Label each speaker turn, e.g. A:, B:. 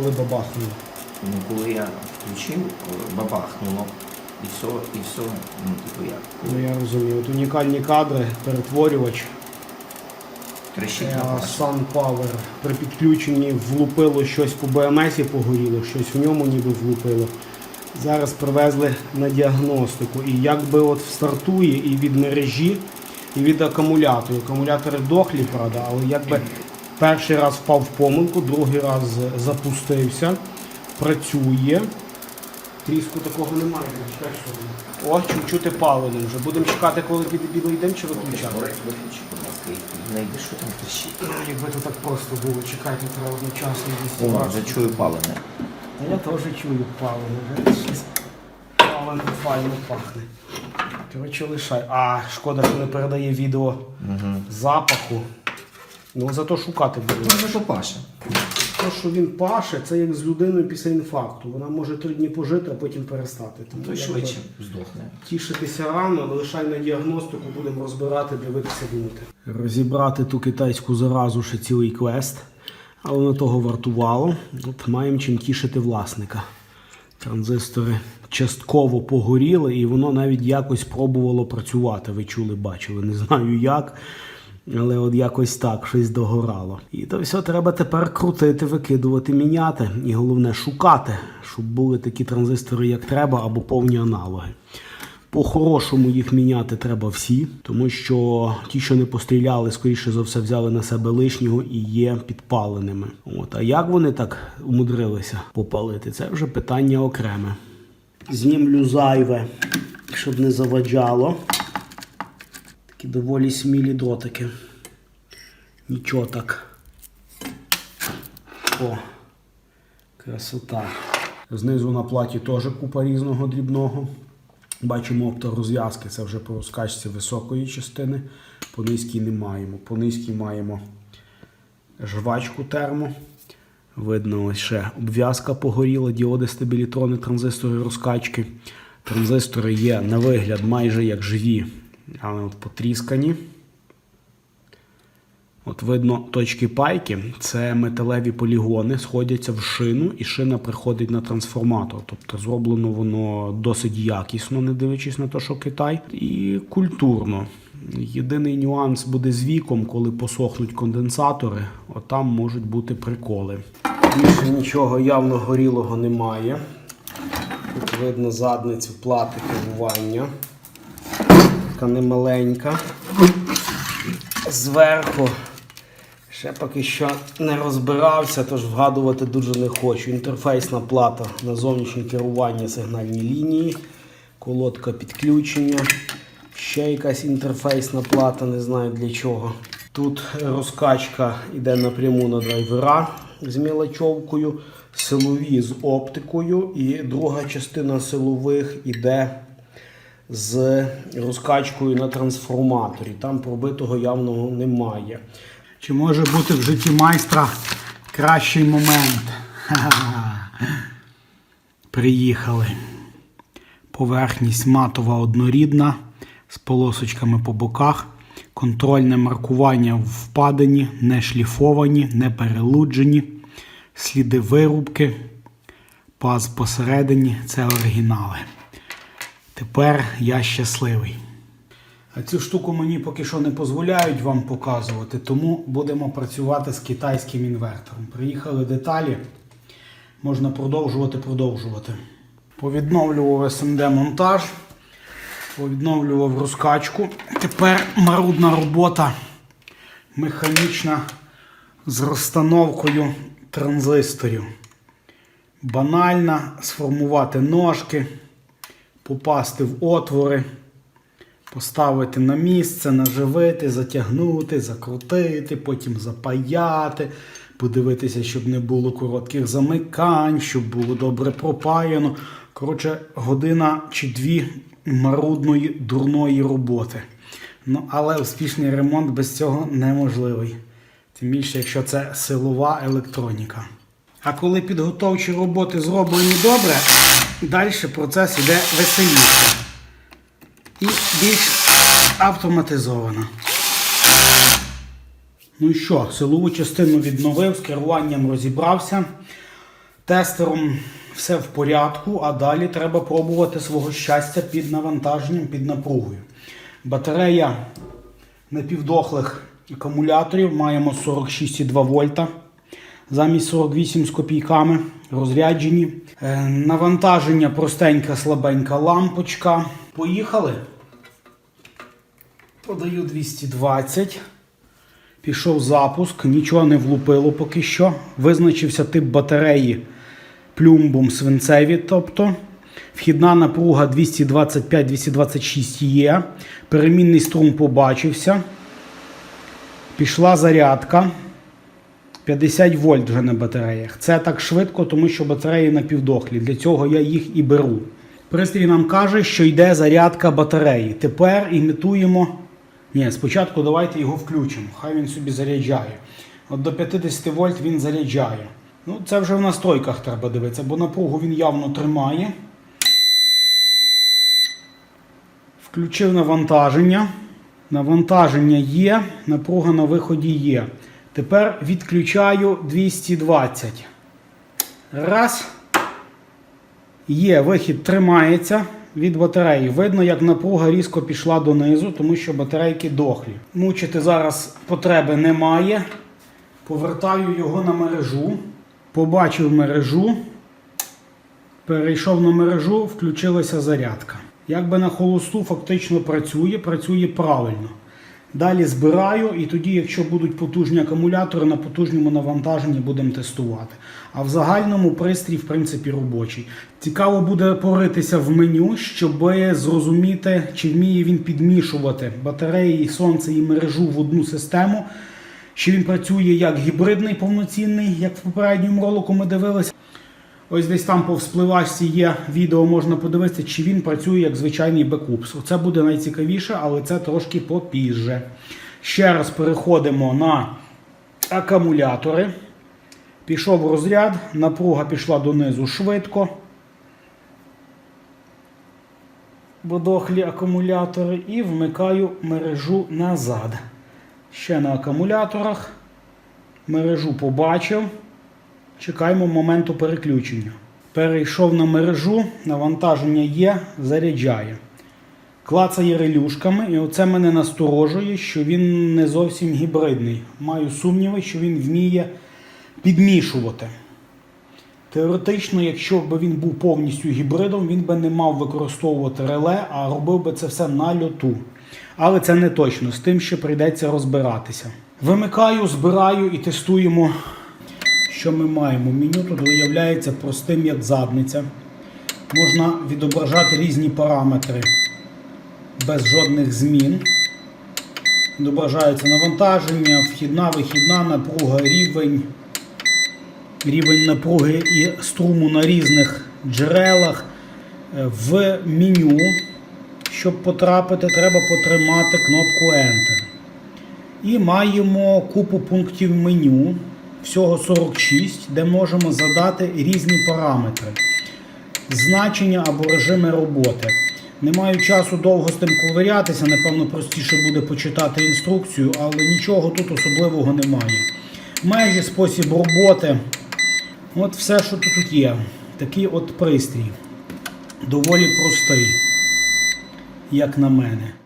A: коли бабахнуло?
B: Ну, коли я включив, бабахнуло, і все, і все, ну, типу як,
A: Ну я розумію. От унікальні кадри, перетворювач.
B: трещить
A: Е,
B: на вас.
A: SunPower при підключенні влупило щось по БМС погоріло, щось в ньому ніби влупило. Зараз привезли на діагностику. І якби от стартує і від мережі, і від акумулятору. Акумулятори дохлі, правда, але якби перший раз впав в помилку, другий раз запустився, працює. Тріску такого немає. О, чу- чути паленим вже. Будемо чекати, коли піде підійдемо чи виключати.
B: Виключи, будь ласка, і знайди, що там трещить.
A: Ну, Якби то так просто було, чекайте, треба одночасно
B: О, вже чую палене.
A: А я теж чую палене, палене файно пахне. Коротше, лишай. А, шкода, що не передає відео запаху. Ну, зато шукати буде.
B: Ну, що Паша.
A: Те, що він паше, це як з людиною після інфаркту. Вона може три дні пожити, а потім перестати. Тому
B: То
A: якби
B: швидше здохне.
A: Тішитися рано, лишай на діагностику, будемо розбирати, дивитися, думати. Розібрати ту китайську заразу ще цілий квест, але на того вартувало. От маємо чим тішити власника. Транзистори частково погоріли, і воно навіть якось пробувало працювати. Ви чули, бачили, не знаю як. Але от якось так щось догорало. І то все треба тепер крутити, викидувати, міняти. І головне шукати, щоб були такі транзистори, як треба, або повні аналоги. По-хорошому їх міняти треба всі, тому що ті, що не постріляли, скоріше за все, взяли на себе лишнього і є підпаленими. От. А як вони так умудрилися попалити, це вже питання окреме. Знімлю зайве, щоб не заваджало. Такі доволі смілі дротики. Нічого так. О, красота. Знизу на платі теж купа різного дрібного. Бачимо опторозв'язки, це вже по розкачці високої частини. По низькій не маємо. По низькій маємо жвачку термо. Видно, ось ще обв'язка погоріла, діоди, стабілітрони, транзистори розкачки. Транзистори є на вигляд майже як живі, але от потріскані. От видно точки пайки, це металеві полігони, сходяться в шину, і шина приходить на трансформатор. Тобто зроблено воно досить якісно, не дивлячись на те, що Китай, і культурно. Єдиний нюанс буде з віком, коли посохнуть конденсатори, отам можуть бути приколи. Більше нічого явно горілого немає. Тут видно задницю плати керування. Така немаленька. Зверху ще поки що не розбирався, тож вгадувати дуже не хочу. Інтерфейсна плата на зовнішнє керування сигнальні лінії, колодка підключення, ще якась інтерфейсна плата, не знаю для чого. Тут розкачка йде напряму на драйвера з мілочовкою, силові з оптикою, і друга частина силових іде з розкачкою на трансформаторі. Там пробитого явного немає.
C: Чи може бути в житті майстра кращий момент? Приїхали. Поверхність матова однорідна з полосочками по боках. Контрольне маркування впадані, не шліфовані, не перелуджені. Сліди вирубки. Паз посередині це оригінали. Тепер я щасливий. А цю штуку мені поки що не дозволяють вам показувати, тому будемо працювати з китайським інвертором. Приїхали деталі, можна продовжувати, продовжувати. Повідновлював СМД монтаж, повідновлював розкачку. Тепер марудна робота механічна з розстановкою транзисторів. Банальна сформувати ножки, попасти в отвори поставити на місце, наживити, затягнути, закрутити, потім запаяти, подивитися, щоб не було коротких замикань, щоб було добре пропаяно. Коротше, година чи дві марудної, дурної роботи. Ну, але успішний ремонт без цього неможливий. Тим більше, якщо це силова електроніка. А коли підготовчі роботи зроблені добре, далі процес йде веселіше і більш автоматизовано. Ну що, силову частину відновив, з керуванням розібрався.
A: Тестером все в порядку, а далі треба пробувати свого щастя під навантаженням, під напругою. Батарея напівдохлих акумуляторів маємо 46,2 вольта. Замість 48 з копійками розряджені. Е, Навантаження простенька, слабенька лампочка. Поїхали. Подаю 220. Пішов запуск, нічого не влупило поки що. Визначився тип батареї плюмбум свинцеві, тобто. Вхідна напруга 225-226 є. Перемінний струм побачився. Пішла зарядка. 50 вольт вже на батареях. Це так швидко, тому що батареї напівдохлі. Для цього я їх і беру. Пристрій нам каже, що йде зарядка батареї. Тепер імітуємо. Ні, спочатку давайте його включимо. Хай він собі заряджає. От до 50 вольт він заряджає. Ну, це вже в настройках треба дивитися, бо напругу він явно тримає. Включив навантаження. Навантаження є, напруга на виході є. Тепер відключаю 220. Раз. Є, вихід тримається від батареї. Видно, як напруга різко пішла донизу, тому що батарейки дохлі. Мучити зараз потреби немає. Повертаю його на мережу. Побачив мережу. Перейшов на мережу, включилася зарядка. Якби на холосту фактично працює, працює правильно. Далі збираю, і тоді, якщо будуть потужні акумулятори, на потужному навантаженні будемо тестувати. А в загальному пристрій, в принципі, робочий. Цікаво буде поритися в меню, щоб зрозуміти, чи вміє він підмішувати батареї, сонце і мережу в одну систему. Чи він працює як гібридний повноцінний, як в попередньому ролику ми дивилися. Ось десь там по вспливачці є відео, можна подивитися, чи він працює як звичайний бекупс. Оце буде найцікавіше, але це трошки попізже. Ще раз переходимо на акумулятори. Пішов розряд, напруга пішла донизу швидко. Бодохлі акумулятори і вмикаю мережу назад. Ще на акумуляторах. Мережу побачив. Чекаємо моменту переключення. Перейшов на мережу, навантаження є, заряджає. Клацає релюшками, і оце мене насторожує, що він не зовсім гібридний. Маю сумніви, що він вміє підмішувати. Теоретично, якщо б він був повністю гібридом, він би не мав використовувати реле, а робив би це все на льоту. Але це не точно, з тим ще прийдеться розбиратися. Вимикаю, збираю і тестуємо що ми маємо? Меню тут виявляється простим як задниця. Можна відображати різні параметри без жодних змін. Відображається навантаження, вхідна, вихідна напруга, рівень, рівень напруги і струму на різних джерелах. Е, В меню, щоб потрапити, треба потримати кнопку Enter. І маємо купу пунктів меню всього 46, де можемо задати різні параметри, значення або режими роботи. Не маю часу довго з тим ковирятися, напевно, простіше буде почитати інструкцію, але нічого тут особливого немає. Межі спосіб роботи. От все, що тут є. Такий от пристрій. Доволі простий, як на мене.